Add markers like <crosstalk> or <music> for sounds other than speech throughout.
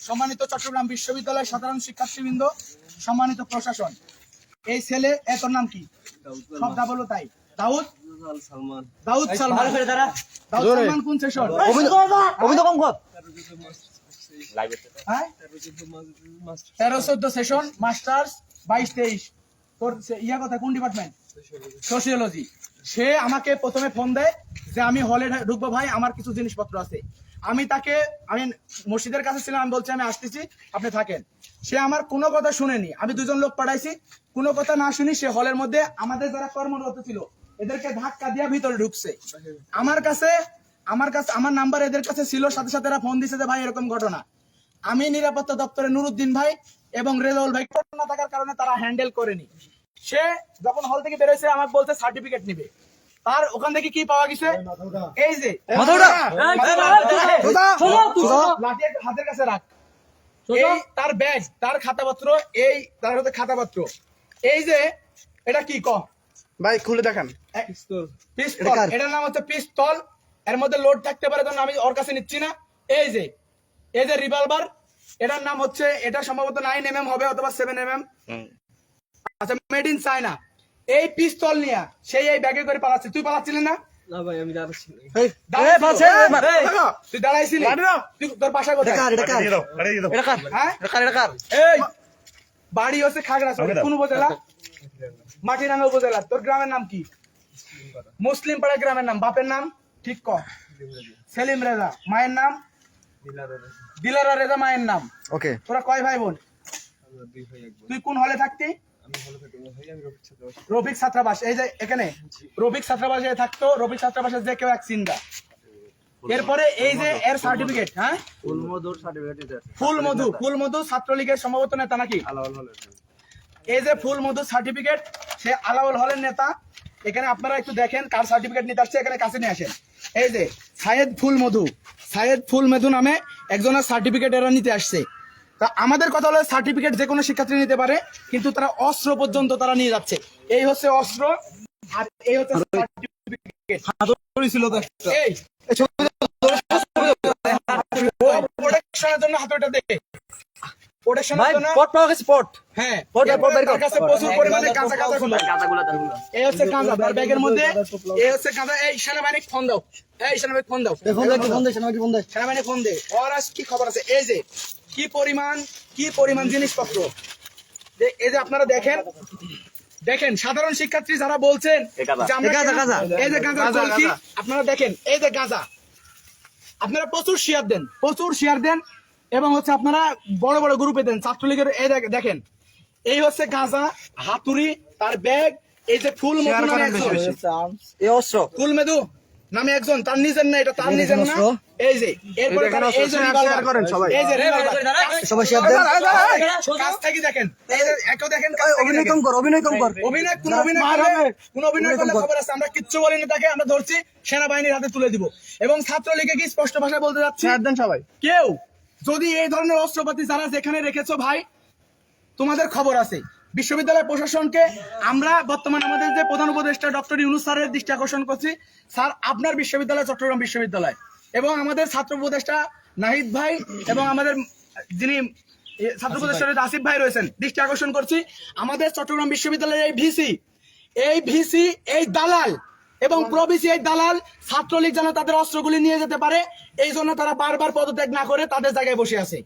সম্মানিত চট্টগ্রাম বিশ্ববিদ্যালয়ের সাধারণ শিক্ষার্থীবৃন্দ সম্মানিত প্রশাসন। এই ছেলে এ তোর নাম কি? সব বলো তাই। দাউদ? দাউদ সালমান। দাউদ সালমান। কোন সেশন কর হ্যাঁ? তেরো চোদ্দ সেশন মাস্টার্স বাইশ তেইশ। তোর ইয়া কথা কোন ডিপার্টমেন্ট সোশিওলজি সে আমাকে প্রথমে ফোন দেয় যে আমি হলে ঢুকবো ভাই আমার কিছু জিনিসপত্র আছে। আমি তাকে, আমি মসজিদের কাছে ছিলাম, আমি বলছি, আমি আসতেছি, আপনি থাকেন। সে আমার কোনো কথা শুনেনি। আমি দুজন লোক পাঠাইছি, কোনো কথা না শুনি সে হলের মধ্যে আমাদের যারা কর্মরত ছিল, এদেরকে ধাক্কা দিয়ে ভিতরে ঢুকছে। আমার কাছে আমার কাছে, আমার নাম্বার এদের কাছে ছিল, সাথে সাথে এরা ফোন দিছে যে, ভাই, এরকম ঘটনা। আমি নিরাপত্তা দপ্তরে নুরুদ্দিন ভাই এবং রেজাউল ভাই করোনা থাকার কারণে তারা হ্যান্ডেল করেনি। সে যখন হল থেকে বেরোয়েছে আমাকে বলছে সার্টিফিকেট নিবে। তার ওখান থেকে কি পাওয়া গেছে? এই যে হাতের কাছে রাখ। তার ব্যাগ তার খাতাপত্র এই তার হাতে খাতাপত্র। এই যে এটা কি ক? ভাই খুলে দেখান। পিস্তল। এটার নাম হচ্ছে পিস্তল। এর মধ্যে লোড থাকতে পারে আমি ওর কাছে নিচ্ছি না। এই যে এই যে রিভলভার এটার নাম হচ্ছে এটা সম্ভবত নাইন এম এম হবে অথবা সেভেন এম এম আচ্ছা মেড ইন চায়না এই পিস্তল নিয়া সেই এই ব্যাগে করে পালাচ্ছে। তুই পালাচ্ছিলি না? তুই দাঁড়াইছিলি? তোর বাসা কোথায়? কার, এটা কার? এটা কার? এটা কার, এটা কার? এই বাড়ি হচ্ছে খাগড়াছড়ি কোন উপজেলা? মাটিরাঙ্গা উপজেলা। তোর গ্রামের নাম কি? মুসলিম পাড়া গ্রামের নাম। বাপের নাম? ঠিক ক। সেলিম রেজা। মায়ের নাম? দিলারা রেজা মায়ের নাম। ওকে। তোরা কয় ভাই বোন? তুই কোন হলে থাকতি? রফিক ছাত্রাবাস। এই যে এখানে রফিক ছাত্রাবাসে থাকতো রফিক ছাত্রাবাসে যে কেউ এক এরপরে এই যে এর সার্টিফিকেট হ্যাঁ? ফুল মধু ফুল মধু ছাত্রলীগের সম্ভবত নেতা নাকি? এই যে ফুল মধু সার্টিফিকেট সে আলাউল হলের নেতা। এখানে আপনারা একটু দেখেন কার সার্টিফিকেট নিতে আসছে এখানে কাছে নিয়ে আসেন। এই যে সায়েদ ফুল মধু সায়েদ ফুল মধু নামে একজনের সার্টিফিকেট এরা নিতে আসছে। তা আমাদের কথা হলো সার্টিফিকেট যে কোনো শিক্ষার্থী নিতে পারে কিন্তু তারা অস্ত্র পর্যন্ত তারা নিয়ে যাচ্ছে। এই হচ্ছে অস্ত্র আর এই হচ্ছে সার্টিফিকেট এই প্রোটেকশনের জন্য হাতুড়িটা দেখে প্রোটেকশনের জন্য পট পাওয়া গেছে, পট। হ্যাঁ পট, পট, বের কর। কাছে প্রচুর পরিমাণে কাঁচা কাঁচা খোলা। এই হচ্ছে কাঁচা তার ব্যাগের মধ্যে এই হচ্ছে কাঁচা। এই সেনাবাহিনী ফোন দাও। এই সেনাবাহিনী ফোন দাও। ফোন দে, ফোন দে, শোনো, ফোন দে। সেনাবাহিনী ফোন দে। ওর আজ কি খবর আছে? এই যে কি পরিমাণ কি পরিমাণ জিনিসপত্র যে এই যে আপনারা দেখেন দেখেন সাধারণ শিক্ষার্থী যারা বলছেন এই গাঁজা, কেন- গাঁজা। এই যে গাঁজা। আপনারা দেখেন এই যে গাঁজা আপনারা প্রচুর শেয়ার দেন প্রচুর শেয়ার দেন এবং হচ্ছে আপনারা বড় বড় গ্রুপে দেন ছাত্রলীগের এই দেখেন এই হচ্ছে গাঁজা হাতুড়ি তার ব্যাগ এই যে ফুল। ফুল মেদু নামে একজন তার নিজের না এটা তার নিজের না। এই যে এরপরে এই এই যে share করেন সবাই। এই যে সবাই share দেন। কাছ থেকে দেখেন। এই যে দেখেন অভিনয় কম কর, অভিনয় কম কর। অভিনয় কোন অভিনয় করলে কোন অভিনয় করলে খবর আছে আমরা কিচ্ছু বলিনি তাকে আমরা ধরছি সেনাবাহিনীর হাতে তুলে দিব। এবং ছাত্রলীগে কি স্পষ্ট ভাষায় বলতে যাচ্ছি? দেন সবাই। কেউ যদি এই ধরনের অস্ত্রপাতি যারা যেখানে রেখেছো ভাই তোমাদের খবর আছে। বিশ্ববিদ্যালয় প্রশাসনকে আমরা বর্তমানে আমাদের যে প্রধান উপদেষ্টা ডক্টর ইউনুস স্যারের দৃষ্টি আকর্ষণ করছি, স্যার আপনার বিশ্ববিদ্যালয় চট্টগ্রাম বিশ্ববিদ্যালয় এবং আমাদের ছাত্র উপদেষ্টা নাহিদ ভাই এবং আমাদের যিনি ছাত্র উপদেষ্টা আসিফ ভাই রয়েছেন, দৃষ্টি আকর্ষণ করছি। আমাদের চট্টগ্রাম বিশ্ববিদ্যালয়ের এই ভিসি এই ভিসি, এই দালাল এবং প্রবিসি এই দালাল ছাত্রলীগ যেন তাদের অস্ত্রগুলি নিয়ে যেতে পারে এই জন্য তারা বারবার পদত্যাগ না করে তাদের জায়গায় বসে আছে।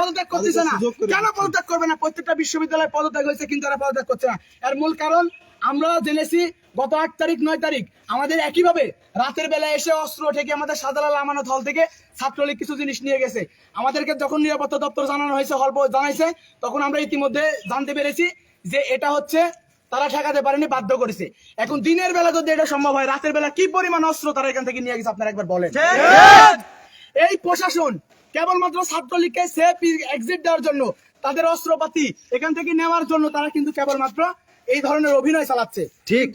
পদত্যাগ করতেছে না। কেন পদত্যাগ করবে না? প্রত্যেকটা বিশ্ববিদ্যালয়ে পদত্যাগ হয়েছে কিন্তু তারা পদত্যাগ করছে না। এর মূল কারণ আমরা জেনেছি গত আট তারিখ নয় তারিখ আমাদের একইভাবে রাতের বেলা এসে অস্ত্র থেকে আমাদের সাদালাল আমানত হল থেকে ছাত্রলীগ কিছু জিনিস নিয়ে গেছে। আমাদেরকে যখন নিরাপত্তা দপ্তর জানানো হয়েছে হল জানাইছে তখন আমরা ইতিমধ্যে জানতে পেরেছি যে এটা হচ্ছে তারা ঠেকাতে পারেনি বাধ্য করেছে। এখন দিনের বেলা যদি এটা সম্ভব হয় রাতের বেলা কি পরিমাণ অস্ত্র তারা এখান থেকে নিয়ে গেছে আপনারা একবার বলেন। এই প্রশাসন কেবলমাত্র ছাত্রলীগকে সেফ এক্সিট দেওয়ার জন্য তাদের অস্ত্রপাতি এখান থেকে নেওয়ার জন্য তারা কিন্তু কেবলমাত্র এই ধরনের অভিনয় চালাচ্ছে। ঠিক।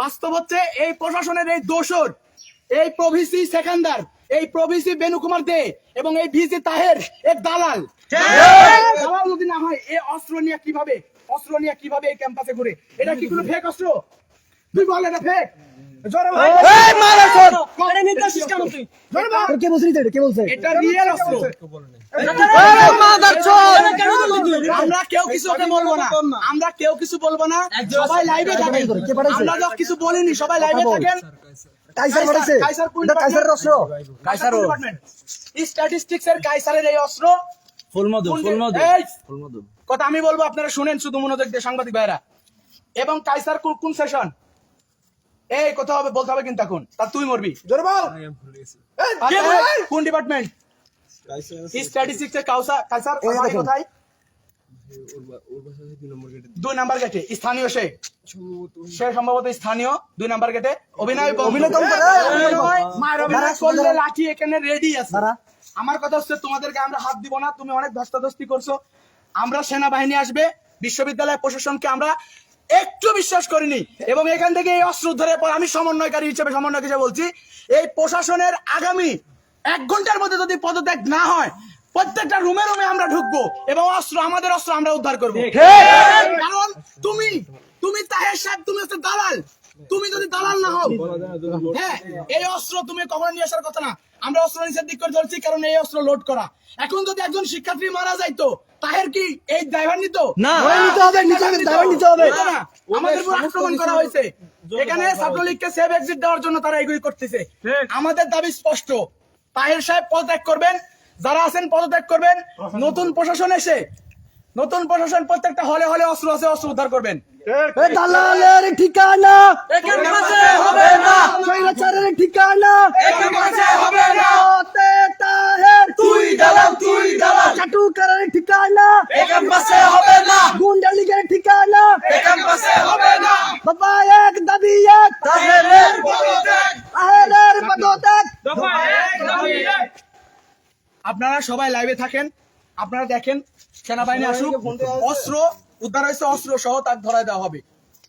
বাস্তব হচ্ছে এই প্রশাসনের এই দোষর এই প্রভিসি সেখানদার এই প্রভিসি বেনু কুমার দে এবং এই ভিসি তাহের এক দালাল। দালাল যদি না হয় এই অস্ত্র নিয়ে কীভাবে অস্ত্র নিয়ে কীভাবে এই ক্যাম্পাসে ঘুরে? এটা কি কোনো ফেক অস্ত্র? তুই বল এটা ফেক এই মারা সর আরে নির্দেশিস কেন তুই? তোর কে বলছিস এটা কে বলছে? এটা রিয়েল অস্ত্র। এই মাদার চোদ কেন দিলি তুই আমরা কেউ কিছু ওকে বলব না। আমরা কেউ কিছু বলব না। সবাই লাইভে থাকেন আমরা তো কিছু বলিনি। সবাই লাইভে থাকেন। কাইসার কাইসার। কোন এটা অস্ত্র। কাইসার স্ট্যাটিস্টিক্স এর কাইসারের এই অস্ত্র। কথা আমি বলব আপনারা শুনেন শুধু মনোযোগ দিয়ে সাংবাদিক ভাইরা এবং কাইসার কোন- সেশন এই কথা হবে বলতে হবে কিন্তু এখন। তা তুই মরবি। জোরে বল। কে এই, ভাই? কোন ডিপার্টমেন্ট স্ট্যাটিস্টিক্স এর কাউসা কাইসার? এই বাড়ি দেখেন। কোথায়? দুই নাম্বার গেটে স্থানীয় সে। সে সম্ভবত স্থানীয়। দুই নাম্বার গেটে অভিনয় অভিনয়। লাঠি এখানে রেডি আছে। আমার কথা হচ্ছে তোমাদেরকে আমরা হাত দিব না তুমি অনেক ধস্তাধস্তি করছ। আমরা সেনাবাহিনী আসবে বিশ্ববিদ্যালয় প্রশাসনকে আমরা একটু বিশ্বাস করিনি। এবং এখান থেকে এই অস্ত্র উদ্ধারের পর আমি সমন্বয়কারী হিসেবে সমন্বয়ক হিসেবে বলছি এই প্রশাসনের আগামী এক ঘণ্টার মধ্যে যদি পদত্যাগ না হয় প্রত্যেকটা রুমে রুমে আমরা ঢুকবো এবং অস্ত্র আমাদের অস্ত্র আমরা উদ্ধার করব। কারণ তুমি তুমি তাহের সাহেব তুমি হচ্ছে দালাল। তুমি যদি দালাল না হও হ্যাঁ এই অস্ত্র তুমি কখনো নিয়ে আসার কথা না। আমরা অস্ত্র নিষেধ দিক করে ধরছি কারণ এই অস্ত্র লোড করা। এখন যদি একজন শিক্ষার্থী মারা যাইতো তাহের কি এই ড্রাইভার নিত? না। নিতে হবে, নিতে হবে, ড্রাইভার নিতে হবে। আমাদের উপর আক্রমণ করা হয়েছে। এখানে ছাত্রলীগকে সেভ এক্সিট দেওয়ার জন্য তারা এগুলি করতেছে। আমাদের দাবি স্পষ্ট। তাহের সাহেব পদত্যাগ করবেন যারা আছেন পদত্যাগ করবেন। নতুন প্রশাসন এসে নতুন প্রশাসন প্রত্যেকটা হলে হলে অস্ত্র আছে অস্ত্র উদ্ধার করবেন। দালালের ঠিকানা। হবে না। স্বৈরাচারের ঠিকানা। হবে না। ওতে তাহের। তুই দালাল তুই দালাল। চাটুকারের ঠিকানা। হবে না। গুন্ডা লীগের ঠিকানা হবে না। বাবা এক দাবি এক। তাহেরের পদত্যাগ। তাহেরের পদত্যাগ। আপনারা সবাই লাইভে থাকেন। আপনারা দেখেন সেনাবাহিনী আসুক অস্ত্র উদ্ধার হয়েছে অস্ত্র সহ তার ধরায় দেওয়া হবে।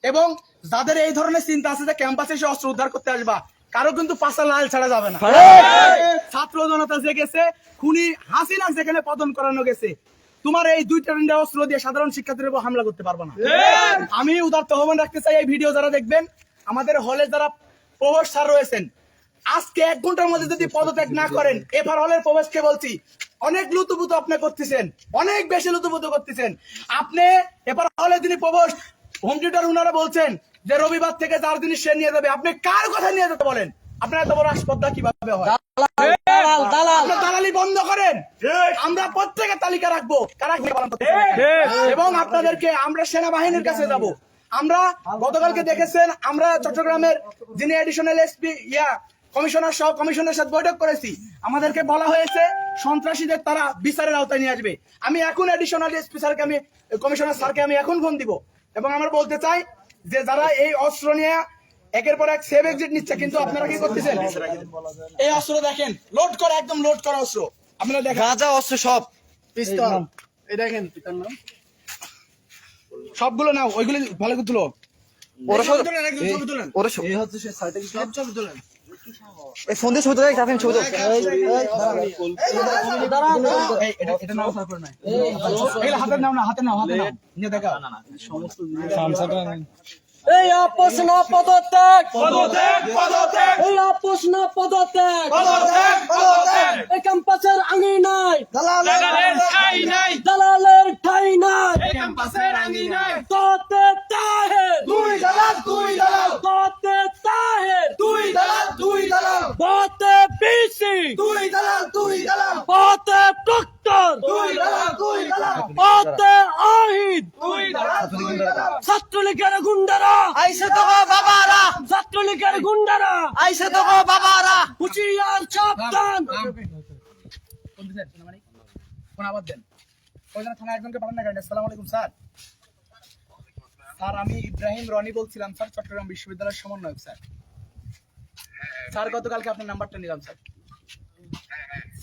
এবং যাদের এই ধরনের চিন্তা আছে যে ক্যাম্পাসে এসে অস্ত্র উদ্ধার করতে আসবা কারও কিন্তু পাশা লাল ছাড়া যাবে না। ছাত্র জনতা যে গেছে খুনি হাসিনা যেখানে পতন করানো গেছে। তোমার এই দুইটা তিনটা অস্ত্র দিয়ে সাধারণ শিক্ষার্থীর উপর হামলা করতে পারবে না। আমি উদার তহমান রাখতে চাই এই ভিডিও যারা দেখবেন আমাদের হলে যারা প্রবেশ স্যার রয়েছেন আজকে এক ঘণ্টার মধ্যে যদি পদত্যাগ না করেন এফআর হলের প্রবেশকে বলছি? অনেক লুতুপুতু আপনি করতেছেন অনেক বেশি লুতুপুতু করতেছেন। আপনি এফআর হলে যিনি প্রবেশ হোম টিউটার উনারা বলছেন যে রবিবার থেকে চার জিনিস সে নিয়ে যাবে। আপনি কার কথা নিয়ে যেতে বলেন? আপনার এত বড় আসপদ্দা কীভাবে হয়? দালাল দালাল। আপনার দালালি বন্ধ করেন। আমরা প্রত্যেকের তালিকা রাখব। কারা এবং আপনাদেরকে আমরা সেনাবাহিনীর কাছে যাব। আমরা গতকালকে দেখেছেন আমরা চট্টগ্রামের যিনি এডিশনাল এসপি ইয়া কমিশনার সহ কমিশনের সাথে বৈঠক করেছি। আমাদেরকে বলা হয়েছে সন্ত্রাসীদের তারা বিচারের আওতায় নিয়ে আসবে। আমি এখন এডিশনাল এসপি স্যারকে আমি কমিশনার স্যারকে আমি এখন ফোন দিব এবং আমরা বলতে চাই যে যারা এই অস্ত্র নিয়ে একের পর এক সেভ এক্সিট নিচ্ছে কিন্তু আপনারা কি করতেছেন? এই অস্ত্র দেখেন লোড করা একদম লোড করা অস্ত্র। আপনারা দেখেন। গাঁজা অস্ত্র সব। পিস্তল। এই দেখেন। সবগুলো নাও ওইগুলো ভালো করে তুলো। ওরা সব তোলেন, একদম তোলেন। ওরা সব সব ছবি তোলেন। এই ফোন দিয়ে ছবি তোলে তারপরে ছবি তোলা এটা- এটা নাও, তারপরে নয়। এই হাতে নাও না, হাতে নাও, হাতে নাও। নিয়ে দেখাও। এই আপোষ না পদত্যাগ। পদত্যাগ, পদত্যাগ, এই আপোষ না পদত্যাগ। পদত্যাগ, পদত্যাগ। এই ক্যাম্পাসের আঙি নাই। দালালের ঠাঁই নাই, দালালের ঠাই নাই। এই ক্যাম্পাসের আঙিনায়। তোতে তাহের। তুই দালাল, তুই দালাল, তোতে তাহের। তুই দালাল, তুই দালাল, তোতে বিসি তুই দালাল, তুই দালাল, তোতে প্রক্টর তুই দালাল, তুই দালাল, তোতে আহিদ তুই দালাল, তুই দালাল। ছাত্রলীগের গুন্ডারা। আইসে তো বাবারা। ছাত্রলীগের গুন্ডারা। আইসে তো বাবারা। হুঁশিয়ার সাবধান। কোন দিছেন, সেনাবাহিনী? কোন আবার দেন? কয়জনের থানায় একজনকে পাঠান না কেন? আসসালামু আলাইকুম, স্যার। স্যার, আমি ইব্রাহিম রনি বলছিলাম স্যার চট্টগ্রাম বিশ্ববিদ্যালয়ের সমন্বয়ক স্যার। স্যার গতকালকে আপনার নাম্বারটা নিলাম স্যার।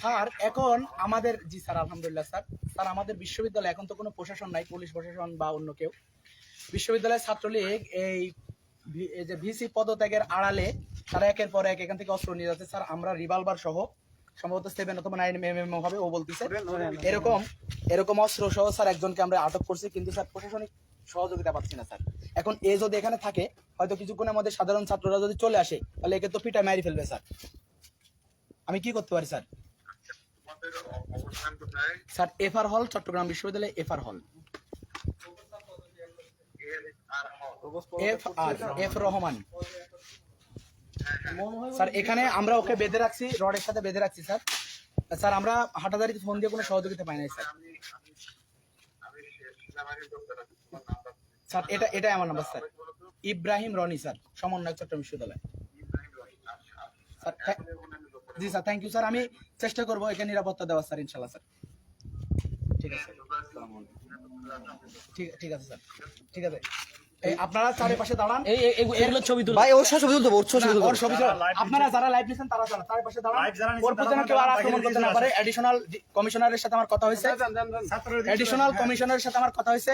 স্যার এখন আমাদের জি স্যার আলহামদুলিল্লাহ স্যার। স্যার আমাদের বিশ্ববিদ্যালয়ে এখন তো কোনো প্রশাসন নাই পুলিশ প্রশাসন বা অন্য কেউ। বিশ্ববিদ্যালয়ের ছাত্রলীগ এই যে ভিসি পদত্যাগের আড়ালে তারা একের পর এক এখান থেকে অস্ত্র নিয়ে যাচ্ছে। স্যার আমরা রিভলভার সহ সম্ভবত সেভেন অথবা নাইন এম এম হবে ও বলতেছে। এরকম এরকম অস্ত্র সহ স্যার একজনকে আমরা আটক করছি কিন্তু স্যার প্রশাসনিক সহযোগিতা পাচ্ছি না স্যার। এখন এ যদি এখানে থাকে হয়তো কিছুক্ষণের মধ্যে সাধারণ ছাত্ররা যদি চলে আসে তাহলে একে তো পিটা মারি ফেলবে স্যার। আমি কি করতে পারি স্যার? স্যার, এফআর হল, চট্টগ্রাম বিশ্ববিদ্যালয় hall. F R, F Rahman. Sir, এখানে আমরা ওকে বেঁধে রাখছি, রডের সাথে বেঁধে রাখছি, স্যার। স্যার, আমরা হাটাদারিতে ফোন দিয়ে কোনো সহযোগিতা পাই নাই, স্যার। স্যার, এটা, এটাই আমার number, sir. Ibrahim Roni, sir সমন্বয় চট্টগ্রাম বিশ্ববিদ্যালয়। স্যার জি স্যার থ্যাংক ইউ স্যার। আমি চেষ্টা করব এখানে নিরাপত্তা দেওয়ার স্যার ইনশাল্লাহ স্যার। ঠিক আছে। ঠিক ঠিক আছে স্যার। ঠিক আছে। আপনারা চারিপাশে দাঁড়ান। এই এগুলো ছবি তুলো ভাই ওর ছবি তুলতে ওর ছবি তুলতে ওর ছবি আপনারা যারা লাইভ নিছেন তারা ছাড়া চারিপাশে দাঁড়ান। ওর প্রতি কেউ আর আক্রমণ করতে না পারে এডিশনাল কমিশনারের সাথে আমার কথা হয়েছে। এডিশনাল কমিশনারের সাথে আমার কথা হয়েছে।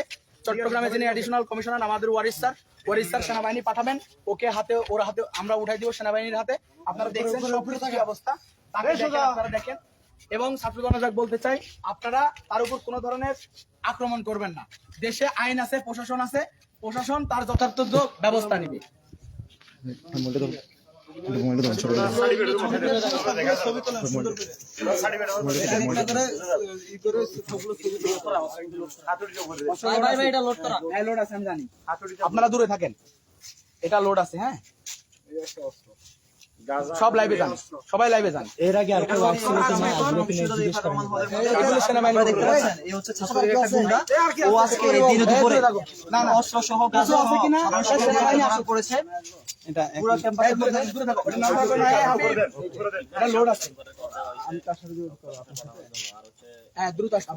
চট্টগ্রামে যিনি এডিশনাল কমিশনার আমাদের ওয়ারিস স্যার ওয়ারিস স্যার সেনাবাহিনী পাঠাবেন। ওকে হাতে ওর হাতে আমরা উঠাই দিব সেনাবাহিনীর হাতে। আপনারা দেখছেন সব কিছু কি অবস্থা? তাকে দেখেন, আপনারা দেখেন। এবং ছাত্র জনতাক বলতে চাই আপনারা তার উপর কোনো ধরনের আক্রমণ করবেন না। দেশে আইন আছে প্রশাসন আছে প্রশাসন তার যথার্থ ব্যবস্থা নিবে। ভাই ভাই এটা লোড করা লোড আছে আমি জানি আপনারা দূরে থাকেন। এটা লোড আছে হ্যাঁ? সব লাইভে যান। সবাই লাইভে যান। এর আগে আর কেউ এগুলো কিনে জিজ্ঞেস করেন এগুলো সেনাবাহিনী দেখতে পাচ্ছেন? এই হচ্ছে একটা গুন্ডা। ও আজকে এই দিনে দুপুরে না না। অস্ত্র সহ আছে কিনা? সাধারণ সেনাবাহিনী। এটা পুরো ক্যাম্পাসের দূরে মধ্যে থাকো, দূরে থাকো। এটা না থাকো না, হ্যাঁ, হাবিব। এটা লোড আছে। হ্যাঁ দ্রুত আসুন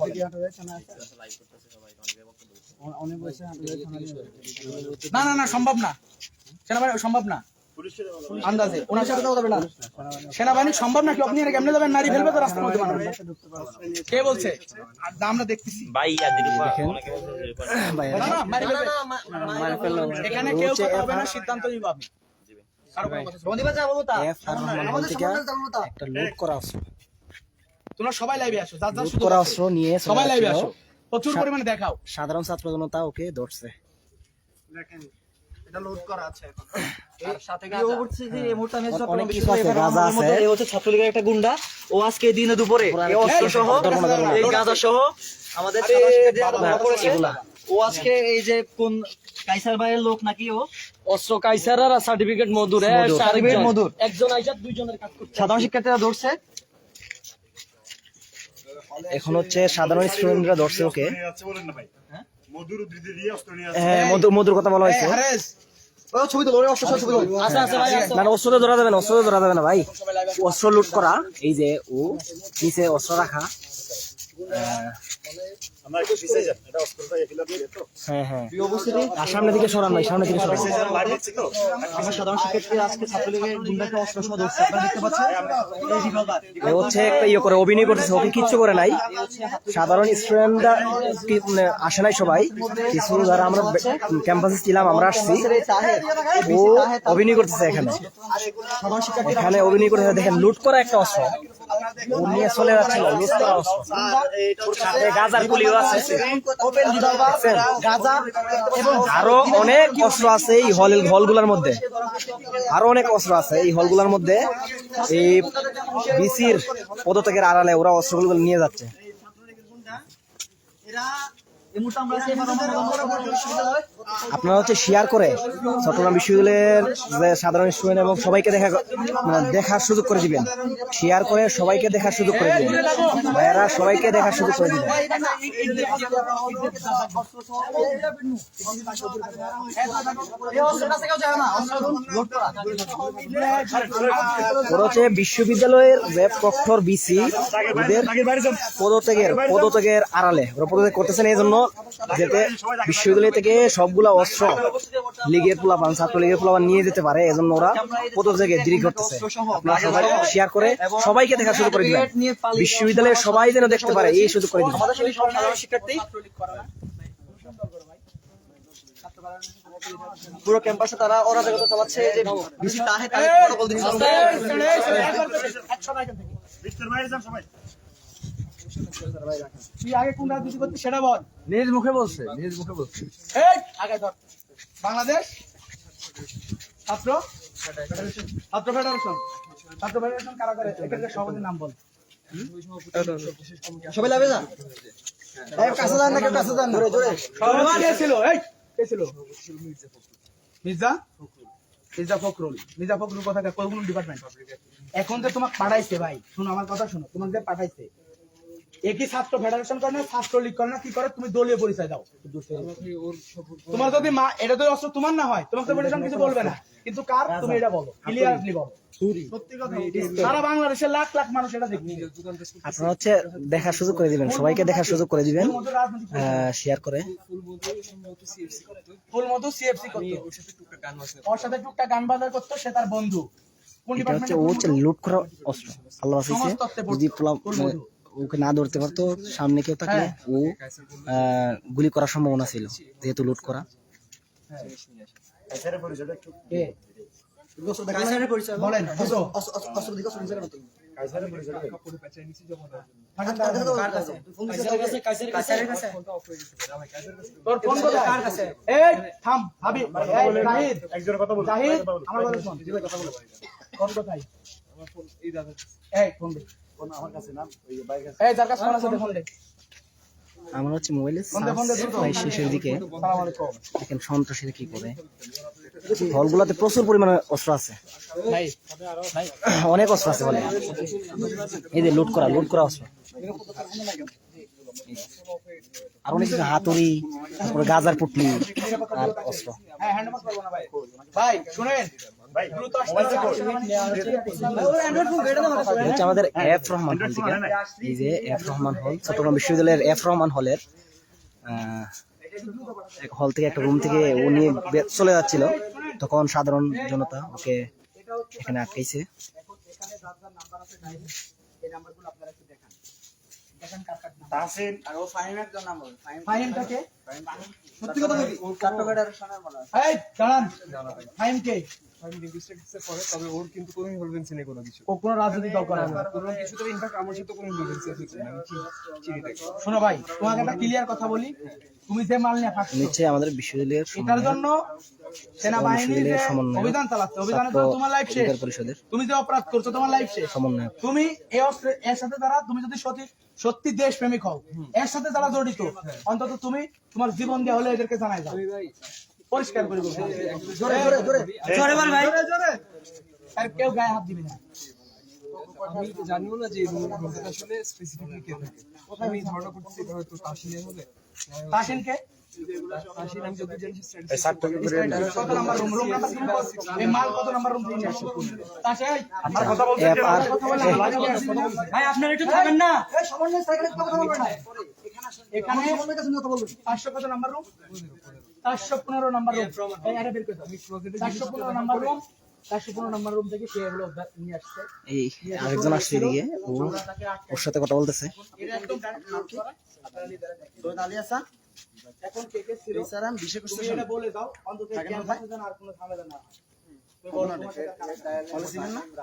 না না না সম্ভব না। সেনাবাহিনী সম্ভব না। আন্দাজে। ওনার সাথে না? সেনাবাহিনী সম্ভব না কি আপনি এর কেমনে যাবেন? নারী ফেলবে তো রাস্তার মধ্যে মানুষ। কে বলছে? আমরা দেখতেছি। এখানে কেউ কথা হবে না সিদ্ধান্ত নিব আপনি তোমরা সবাই লাইভে আসো যার যার। অস্ত্র নিয়ে সবাই লাইভে আসো। প্রচুর পরিমাণে দেখাও। সাধারণ ছাত্র জনতা ওকে ধরছে। ও বলছে <coughs> যে এই মুহূর্তে আমি অনেক চট্টগ্রাম কিছু আছে, বিশ্ববিদ্যালয়ের গাঁজা আছে। মধ্যে, এ হচ্ছে ছাত্রলীগের একটা গুন্ডা ও আজকে দিনে দুপুরে এই অস্ত্র সহ ধর্ম না, ধর্ম না। এই গাঁজা সহ আমাদের সাদা শিক্ষার্থীদের বাবা, হামলা করেছে। এগুলা। ও আজকে এই যে কোন কাইসার ভাইয়ের লোক নাকি ও অস্ত্র কাইসার আর সার্টিফিকেট মধুর হ্যাঁ, মধুর। একজন দুইজনের কাজ করছে সাধারণ শিক্ষার্থীরা ধরছে এখন হচ্ছে সাধারণ স্টুডেন্টরা ধরছে ওকে মধুর হ্যাঁ মধুর মধুর কথা বলা হয়েছে। ছবি তো ওর অস্ত্র সহ ছবি তোলো। আছে আছে ভাই আছে না অস্ত্র ধরা যাবে না অস্ত্র ধরা যাবে না ভাই। অস্ত্র লুট করা এই যে ও নিচে অস্ত্র রাখা। তো। হ্যাঁ হ্যাঁ। আর সামনে দিকে সরান ভাই সামনে দিকে সরান। বাইরে দিচ্ছি তো? আমরা সাধারণ শিক্ষার্থীরা আজকে ছাত্রলীগের গুন্ডাকে অস্ত্র সহ ধরছে। আপনারা দেখতে পাচ্ছেন? এ হচ্ছে একটা ইয়ে করে অভিনয় করতেছে ওকে কিচ্ছু করে নাই। সাধারণ স্টুডেন্টরা আসে নাই সবাই। কিছু যারা আমরা ক্যাম্পাসে ছিলাম আমরা আসছি। ও অভিনয় করতেছে এখানে। এখানে অভিনয় করতেছে দেখেন লুট করা একটা অস্ত্র। নিয়ে চলে যাচ্ছিল লুট করা অস্ত্র সাথে গাজার গুলিও আছে। ওপেন রিভলভার দেখছেন? গাঁজা এবং আরও অনেক অস্ত্র আছে এই হল হলগুলোর মধ্যে। আরও অনেক অস্ত্র আছে এই হলগুলোর মধ্যে। এই বিসির পদত্যাগের আড়ালে ওরা অস্ত্রগুলো নিয়ে যাচ্ছে। এরা এই মুহূর্তে আমরা বিশ্ববিদ্যালয় আপনারা হচ্ছে শেয়ার করে চট্টগ্রাম বিশ্ববিদ্যালয়ের যে সাধারণ স্টুডেন্ট এবং সবাইকে দেখা মানে দেখার সুযোগ করে দিবেন। শেয়ার করে সবাইকে দেখার সুযোগ করে দিবেন। ভাইয়েরা সবাইকে দেখার সুযোগ করে দিবেন। ওরা হচ্ছে বিশ্ববিদ্যালয়ের যে প্রক্টর বিসি ওদের পদত্যাগের পদত্যাগের আড়ালে। ওরা পদত্যাগ করতেছেন এই জন্য যাতে বিশ্ববিদ্যালয় থেকে সবগুলা অস্ত্র লীগের পোলাপান ছাত্র লীগের পোলাপান নিয়ে যেতে পারে এজন্য ওরা পদত্যাগে দেরি করতেছে আপনারা সবাই শেয়ার করে সবাইকে দেখা শুরু করে দিবেন বিশ্ববিদ্যালয়ের সবাই যেন দেখতে পারে এই সুযোগ করে দিবেন পুরো ক্যাম্পাসে তারা অরাজকতা চালাচ্ছে যে তাহে প্রটোকল বৃষ্টির বাইরে যান সবাই তুই আগে কোন রাজনীতি করছিস সেটা বল। নিজ মুখে বলছে নিজ মুখে বলছে। এই আগে ধর। বাংলাদেশ? ছাত্র? ছাত্র ফেডারেশন ছাত্র ফেডারেশন কারা করে? এখানকার সভাপতির নাম বল। সবাই লাভে যা। কাছে যান না কেউ কাছে যান ধরে ধরে। সভাপতি ছিল? এই কে ছিল? মির্জা? মির্জা ফখরুল। মির্জা ফখরুল কথা কোন ডিপার্টমেন্ট এখন যে তোমাকে পাঠাইছে ভাই শুনো আমার কথা শুনো। তোমাকে যে পাঠাইছে একই ছাত্র ফেডারেশন করে না ছাত্র লীগ করে না কি করে? তুমি দলীয় পরিচয় দাও। তোমার যদি মা এটা তো অস্ত্র তোমার না হয় তোমাকে ফেডারেশন কিছু বলবে না। কিন্তু কার? তুমি এটা বলো ক্লিয়ারলি বলো। সারা বাংলাদেশের লাখ লাখ মানুষ এটা দেখবে। আপনারা হচ্ছে দেখার সুযোগ করে দিবেন সবাইকে দেখার সুযোগ করে দিবেন শেয়ার করে। ফুল মধু সিএফসি করতো। ওর সাথে টুকটা গান বাজার করতো সে তার বন্ধু। এটা হচ্ছে ও হচ্ছে লুট করা অস্ত্র। আল্লাহ যদি ওকে না ধরতে পারতো সামনে কেউ থাকলে ও গুলি করার সম্ভাবনা ছিল যেহেতু লুট করা। এই এই কথা শোন। ফোন কোথায়? এই ফোন আমার কাছে না ওই বাইরের কাছে। এই যার কাছে ফোন আছে দে ফোন দে। হচ্ছে মোবাইলে ফোন দে ফোন দে দ্রুত। প্রায় শেষের দিকে। দেখেন সন্ত্রাসীরা কি করে? হলগুলাতে প্রচুর পরিমাণে অস্ত্র আছে। অনেক অস্ত্র আছে বলে। এই যে লুট করা লুট করা অস্ত্র। আর অনেক কিছু হাতুড়ি তারপরে গাজার পুটলি আর অস্ত্র। হ্যাঁ ভাই শুনেন। ভাই দ্রুত আসতে হচ্ছে আমাদের এফ রহমান। হল থেকে এই যে এফ রহমান হল চট্টগ্রাম বিশ্ববিদ্যালয়ের এফ রহমান হলের এক হল থেকে একটা রুম থেকে ও নিয়ে চলে যাচ্ছিল। তখন সাধারণ জনতা ওকে এখানে আটকাইছে। তাহসিন। ফাহিমটাকে সত্যি কথা বলি ছাত্র ফেডারেশনের বলা এই দাঁড়ান। ফাহিম কে তবে ওর কিন্তু কোনো ইনভলভেন্সি নেই কোনো কিছু। ও কোনো রাজনৈতিক দল করে না। কোনো কিছু তো ইনফ্যাক্ট আমার সাথে কোনো ইনভলভেন্সি আছে কিনা আমি চি- চিনি। তাকে শোনো ভাই তোমাকে একটা ক্লিয়ার কথা বলি। তুমি যে মাল নিয়ে আমাদের বিশ্ববিদ্যালয়ের এটার জন্য সেনাবাহিনী যে অভিযান চালাচ্ছে অভিযানের জন্য তোমার লাইফ শেষ। তুমি যে অপরাধ করছ তোমার লাইফ শেষ। তুমি এই অস্ত্রে এর সাথে যারা তুমি যদি সত্যি সত্যি দেশ প্রেমিক হও। এর সাথে যারা জড়িত অন্তত তুমি তোমার জীবন দেওয়া হলে এদেরকে জানাই দাও। পরিষ্কার করে আর কেউ গায়ে হাত দিবি না। আমি জানিও না যে আসলে স্পেসিফিকলি কে থাকে। আমি ধারণা করতেছি হয়তো তাসিনের হবে তাসিনকে ভাই আপনারা একটু থাকবেন না এই সমন্বয় সাইকেলে কথা বলবেন না এখানে সমন্বয় কাছে কথা বলবেন পাঁচশো কত নাম্বার রুম চারশো পনেরো নাম্বার রুম এই আরে বের করে। দাও। চারশো পনেরো নাম্বার রুম চারশো পনেরো নাম্বার রুম থেকে সে এগুলো নিয়ে আসছে এই আরেকজন আসছে এদিকে ওর সাথে কথা বলতেছে এখন ছিল? স্যার আমি বিশেষ তুমি এটা বলে দাও অন্তত যেন আর কোনো ঝামেলা না হয়। তুমি বলো, তোমার সাথে কারা-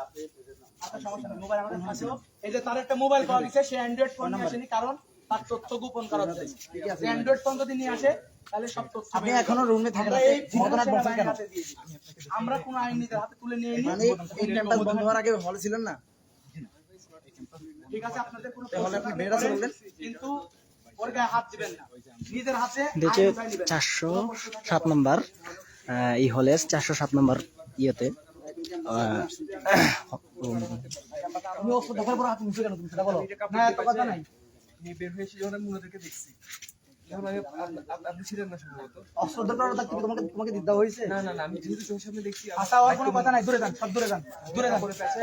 আচ্ছা, সমস্যা নেই, মোবাইল আমাদের কাছে আছে। এই যে তার একটা মোবাইল পাওয়া গেছে সে অ্যান্ড্রয়েড ফোন নিয়ে আসেনি কারণ তার তথ্য গোপন করা হচ্ছে অ্যান্ড্রয়েড ফোন যদি নিয়ে আসে তাহলে সব তথ্য আপনি এখনও রুমে থাকেন আমরা এই বলছেন কেন আমরা কোন আইনিদের হাতে তুলে নিয়ে মানে এই বন্ধ হওয়ার আগে হলে ছিলেন না? ঠিক আছে আপনাদের কোনো হলে আপনি বের আছে বললেন কিন্তু নিবেন। চারশো সাত নম্বর ই এই হলে চারশো সাত নম্বর ইয়েতে তুমি দেখার পর হাত মুছে কেন তুমি সেটা বলো? না এত কথা নাই। বের হয়েছি যখন আমি ওনাদেরকে দেখছি আপনি ছিলেন না সম্ভবত। অস্ত্র দরকার থাকতে তোমাকে তোমাকে দিতে হয়েছে। না না না আমি যেহেতু চোখের সামনে দেখছি আশা হওয়ার কোনো কথা নাই দূরে যান সব দূরে যান। দূরে যান।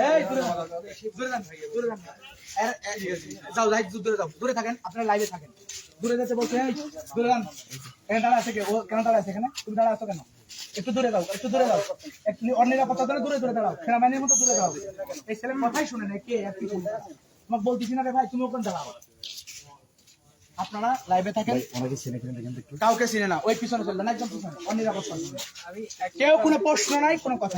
এই দূরে যান। দূরে যান দূরে যান। এর- এর- যাও যাই দূরে যাও। দূরে থাকেন আপনারা লাইভে থাকেন। দূরে যাচ্ছে বলছে এই দূরে যান। এখানে দাঁড়া আছে কে? ও কেন দাঁড়া আছে এখানে? তুমি দাঁড়া আছো কেন? একটু দূরে যাও একটু দূরে যাও। একটু অন্য নিরাপত্তার জন্য দূরে দূরে দাঁড়াও। সেনাবাহিনীর মতো দূরে দাঁড়াও। এই ছেলের কথাই শুনে না কে আর কি তোমাকে বলতেছি না রে ভাই তুমি ওখানে দাঁড়াও। আপনারা লাইভে থাকেন। কাউকে চিনে না ওই পিছনে চলবেন না একদম পিছনে অনিরাপদ চলবেন। কেউ কোনো প্রশ্ন নাই কোনো কথা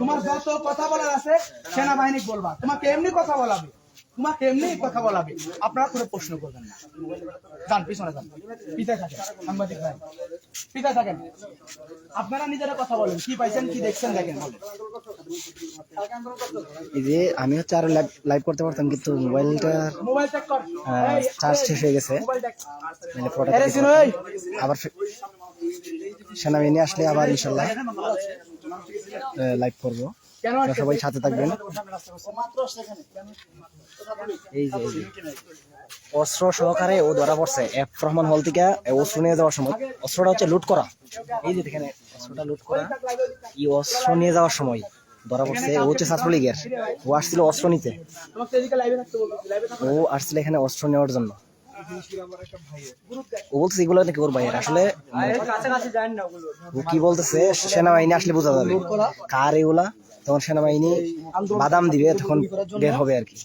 তোমার যত কথা বলার আছে সেনাবাহিনী বলবা। তোমাকে এমনি কথা বলাবে। তোমাকে এমনি কথা বলাবে আপনারা কোনো প্রশ্ন করবেন না। যান পিছনে যান। পিতা থাকেন সাংবাদিক ভাই। পিতা থাকেন। আপনারা নিজেরা কথা বলেন কি পাইছেন কি দেখছেন দেখেন বলেন। এই যে আমি হচ্ছে আরও লাইভ করতে পারতাম কিন্তু মোবাইলটা চার্জ শেষ হয়ে গেছে। মানে আবার সেনাবাহিনী আসলে আবার ইনশাল্লাহ লাইভ করব। আপনারা সবাই সাথে থাকবেন। এই যে অস্ত্র সহকারে ও ধরা পড়ছে এফ রহমান হল থেকে অস্ত্র নিয়ে যাওয়ার সময়। অস্ত্রটা হচ্ছে লুট করা। এই যে এখানে অস্ত্রটা লুট করা। এই অস্ত্র নিয়ে যাওয়ার সময় ধরা পড়ছে। ও হচ্ছে ছাত্রলীগের ও আসছিল অস্ত্র নিতে। ও আসছিল এখানে অস্ত্র নেওয়ার জন্য। ও বলছে এগুলো নাকি ওর ভাইয়ের? আসলে ও কি বলতেছে সেনাবাহিনী আসলে বোঝা যাবে। কার এগুলা? তখন সেনাবাহিনী বাদাম দিবে তখন বের হবে আর কি।